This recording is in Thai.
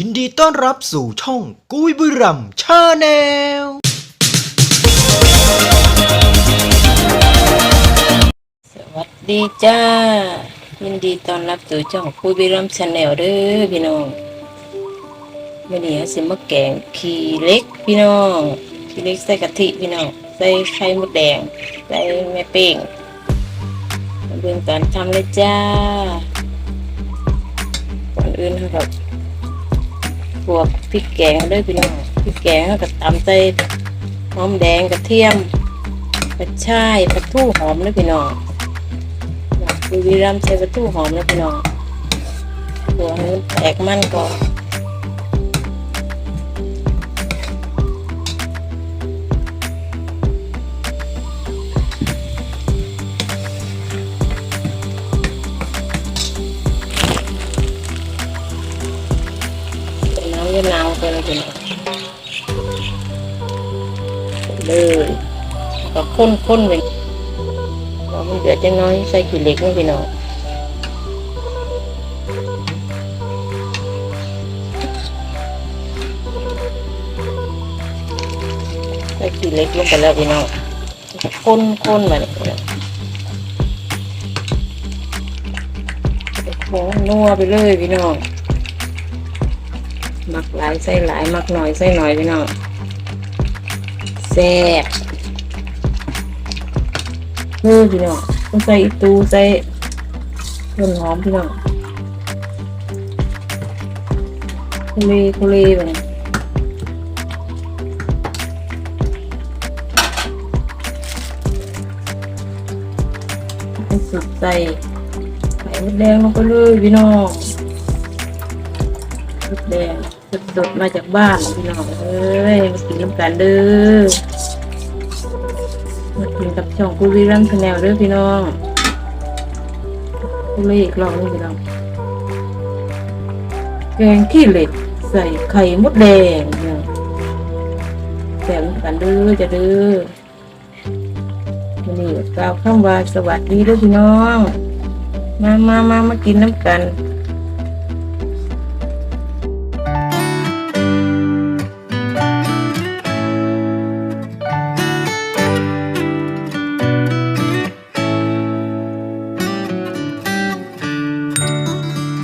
ยินดีต้อนรับสู่ช่องกุยบุรัมชาแนล สวัสดีจ้า ยินดีต้อนรับสู่ช่องคุยบิรัมชาแนลเด้อพี่น้องวันนี้สิมาแกงขี้เล็กพี่น้องขี้เล็กใส่กะทิพี่น้องใส่ไข่มดแดงใส่แม่เป้งมาเบิ่งตอนทำเลยจ้าก่อนอื่นเขาก็ พวกพริกแกงด้วยพี่น้องพริกแกงกับตำใส่หอมแดงกระเทียมกระชายกระทูหอมด้วยพี่น้องดูวีรัมย์ใช้วัตถุหอมด้วยพี่น้องตัวนี้แตกมันก่อน ยะนาวไปเลยพี่น้องเลยแล้วก็ข้นไปเรามันเดือดจังน้อยใส่ขี้เหล็กนะพี่น้องใส่ขี้เหล็กลงไปแล้วพี่น้องค้นค้นๆมาเนี่ยของโอ้นัวไปเลยพี่น้อง มักหลายใส่หลาย มักหน่อยใส่หน่อยพี่น้องแซ่บเออพี่น้องต้องใส่ตูใส่ต้นหอมพี่น้องคุเลคุเลไปเนี่ยให้สุดใส่ไข่มดแดงลงไปเลยพี่น้องมดแดง สดๆมาจากบ้านพี่น้องเอ้ยมากินน้ำกันเด้อมากินกับช่องกูวีรัมชาแนลเด้อพี่น้องกูเลยอีกรอบนึงพี่น้อง แกงขี้เหล็กใส่ไข่มดแดงเนี่ยแซ่บเหมือนกันเด้อจะเด้อวันนี้กล่าวคำว่าสวัสดีเด้อพี่น้อง มามามามากินน้ำกัน